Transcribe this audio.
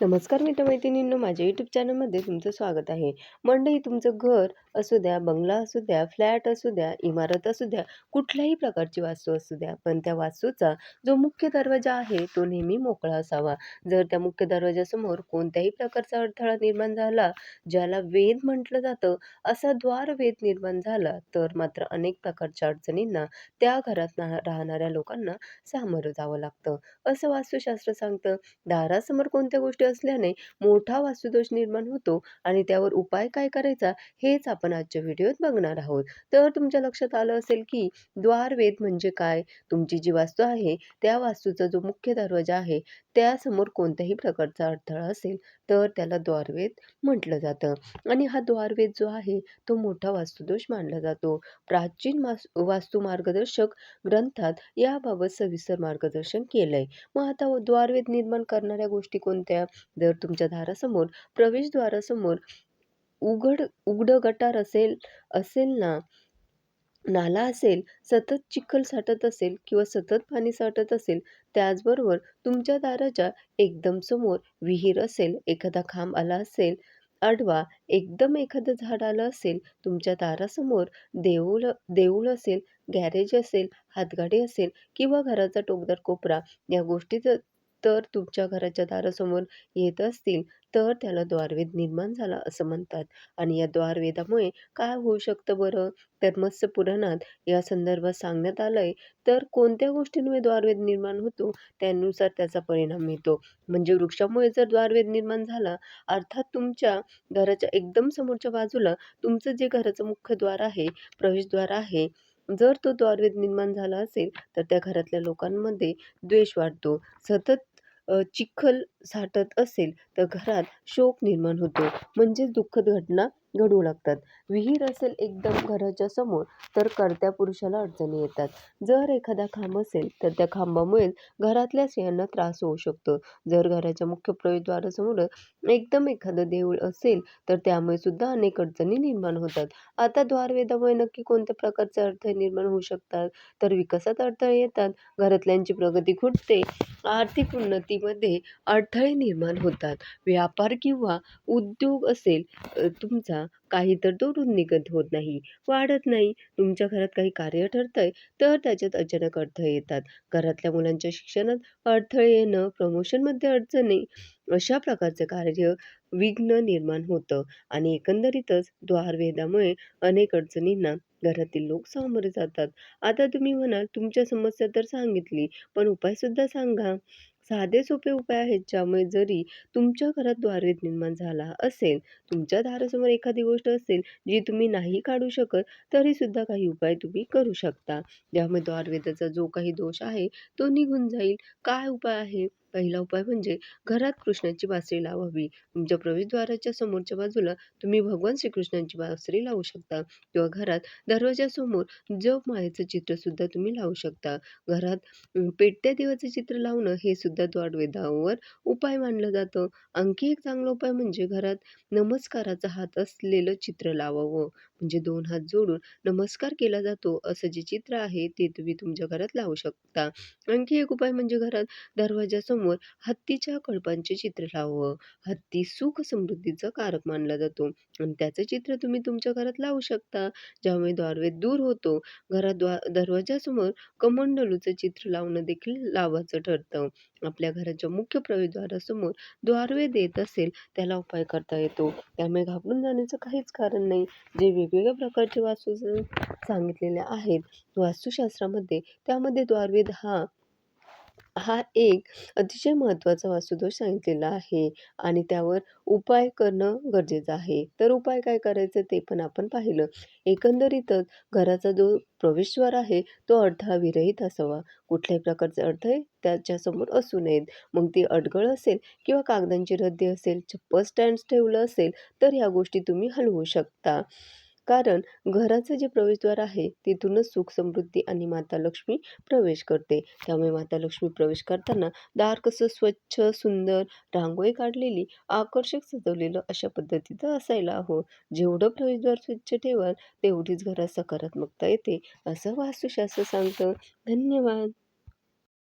नमस्कार मित्रमैत्रिणींनो माझ्या यूट्यूब चॅनलमध्ये तुमचं स्वागत आहे. मंडळी तुमचं घर असू द्या बंगला असू द्या फ्लॅट असू द्या इमारत असू द्या कुठल्याही प्रकारची वास्तू असू द्या पण त्या वास्तूचा जो मुख्य दरवाजा आहे तो नेहमी मोकळा असावा. जर त्या मुख्य दरवाजासमोर कोणत्याही प्रकारचा अडथळा निर्माण झाला ज्याला वेद म्हटलं जातं असा द्वार वेद निर्माण झाला तर मात्र अनेक प्रकारच्या अडचणींना त्या घरात राहणाऱ्या लोकांना सामोरं जावं लागतं. असं वास्तुशास्त्र सांगतं दारासमोर कोणत्या गोष्टी असल्याने मोठा वास्तुदोष निर्माण होतो आणि त्यावर उपाय काय करायचा हेच आपण आजच्या व्हिडिओत बघणार आहोत. तर तुमच्या लक्षात आलं असेल की द्वारवेद म्हणजे काय? तुमची जी वास्तू आहे त्या वास्तूचा जो मुख्य दरवाजा आहे त्यासमोर कोणत्याही प्रकारचा अडथळा असेल तर त्याला द्वारवेद म्हटलं जातं. आणि हा द्वारवेद जो आहे तो मोठा वास्तुदोष मानला जातो. प्राचीन वास्तू मार्गदर्शक ग्रंथात याबाबत सविस्तर मार्गदर्शन केलंय. मग आता द्वारवेद निर्माण करणाऱ्या गोष्टी कोणत्या? जर तुमच्या दारासमोर प्रवेशद्वारासमोर उघड उघडं गटार असेल असेल ना नाला असेल सतत चिखल साठत असेल किंवा सतत पाणी साठत असेल त्याचबरोबर तुमच्या दाराच्या एकदम समोर विहीर असेल एखादा खांब आला असेल आडवा एकदम एखादं झाड आलं असेल तुमच्या दारासमोर देऊळ देऊळ असेल गॅरेज असेल हातगाडी असेल किंवा घराचा टोकदार कोपरा या गोष्टी जर तर तुमच्या घराच्या दारासमोर येत असतील तर त्याला द्वारवेद निर्माण झाला असं म्हणतात. आणि या द्वारवेदामुळे काय होऊ शकतं बरं? तर मत्स्य पुराणात या संदर्भात सांगण्यात आलं आहे तर कोणत्या गोष्टींमुळे द्वारवेद निर्माण होतो? त्यानुसार त्याचा परिणाम मिळतो. म्हणजे वृक्षामुळे जर द्वारवेद निर्माण झाला अर्थात तुमच्या घराच्या एकदम समोरच्या बाजूला तुमचं जे घराचं मुख्य द्वार आहे प्रवेशद्वार आहे जर तो द्वारवेद निर्माण झाला असेल तर त्या घरातल्या लोकांमध्ये द्वेष वाढतो. सतत चिखल साठत असेल तर घरात शोक निर्माण होतो. म्हणजेच दुःखद घटना घडू लागतात. विहीर असेल एकदम घराच्या समोर तर कर्त्या पुरुषाला अडचणी येतात. जर एखादा खांब असेल तर त्या खांबामुळे घरातल्या स्त्रियांना त्रास होऊ शकतो. जर घराच्या मुख्य प्रवेशद्वारासमोर एकदम एखादं देऊळ असेल तर त्यामुळे सुद्धा अनेक अडचणी निर्माण होतात. आता द्वारवेदामुळे नक्की कोणत्या प्रकारचे अडथळे निर्माण होऊ शकतात? तर विकासात अडथळे येतात. घरातल्यांची प्रगती खुटते आर्थिक उन्नतीमध्ये अडथळे निर्माण होतात. व्यापार किंवा उद्योग असेल तुमचा काही तर तोडून निघत होत नाही. वाढत नाही. तुमच्या घरात काही कार्य ठरतंय तर त्याच्यात अचानक अडथळे येतात. घरातल्या मुलांच्या शिक्षणात अडथळे येणं प्रमोशनमध्ये अडचणी अशा प्रकारचं कार्य विघ्न निर्माण होतं. आणि एकंदरीतच द्वारभेदामुळे अनेक अडचणींना घरातील लोक सामोरे जातात. आता तुम्ही म्हणाल तुमच्या समस्या तर सांगितली पण उपायसुद्धा सांगा. साधे सोपे उपाय आहेत ज्यामुळे जरी तुमच्या घरात द्वारवेध निर्माण झाला असेल तुमच्या दारासमोर एखादी गोष्ट असेल जी तुम्ही नाही काढू शकत तरीसुद्धा काही उपाय तुम्ही करू शकता. ज्यामुळे द्वारवेदाचा जो काही दोष आहे तो निघून जाईल. काय उपाय आहे? पहिला उपाय म्हणजे घरात कृष्णाची बासरी लावावी. तुमच्या प्रवेशद्वाराच्या समोरच्या बाजूला तुम्ही भगवान श्रीकृष्णांची बासरी लावू शकता किंवा घरात दरवाजासमोर जप मायेचं चित्र सुद्धा तुम्ही लावू शकता. घरात पेटत्या देवाचं चित्र लावणं हे सुद्धा द्वाडवेदावर उपाय मानलं जातं. आणखी एक चांगला उपाय म्हणजे घरात नमस्काराचा हात असलेलं चित्र लावावं. म्हणजे दोन हात जोडून नमस्कार केला जातो असं जे चित्र आहे ते तुम्ही तुमच्या घरात लावू शकता. आणखी एक उपाय म्हणजे घरात दरवाजासमोर हत्तीच्या कळपांचे चित्र लावावं. हत्ती सुख समृद्धीचं कारक मानला जातो. आणि त्याचं चित्र तुम्ही तुमच्या घरात लावू शकता. ज्यामुळे द्वारवेद दूर होतो. घरात द्वा दरवाजासमोर कमंडलूचं चित्र लावणं देखील लावायचं ठरतं. आपल्या घराच्या मुख्य प्रवेशद्वारासमोर द्वारवेद येत असेल त्याला उपाय करता येतो. त्यामुळे घाबरून जाण्याचं काहीच कारण नाही. जे वेगवेगळ्या प्रकारचे वास्तू सांगितलेले आहेत. वास्तुशास्त्रामध्ये त्यामध्ये द्वारवेद हा हा एक अतिशय महत्त्वाचा वास्तुदोष सांगितलेला आहे आणि त्यावर उपाय करणं गरजेचं आहे. तर उपाय काय करायचं ते पण आपण पाहिलं. एकंदरीतच घराचा जो प्रवेशद्वार आहे तो अडथळा विरहित असावा. कुठल्याही प्रकारचे अडथळे त्याच्यासमोर असू नयेत. मग ती अडगळ असेल किंवा कागदांची रद्दी असेल चप्पल स्टँड्स ठेवलं असेल तर ह्या गोष्टी तुम्ही हलवू शकता. कारण घराचं जे प्रवेशद्वार आहे तिथूनच सुख समृद्धी आणि माता लक्ष्मी प्रवेश करते. त्यामुळे माता लक्ष्मी प्रवेश करताना दार कसं स्वच्छ सुंदर रांगोळी काढलेली आकर्षक सजवलेलं अशा पद्धतीचं असायला हवं. जेवढं प्रवेशद्वार स्वच्छ ठेवाल तेवढीच घरात सकारात्मकता येते असं वास्तुशास्त्र सांगतं. धन्यवाद.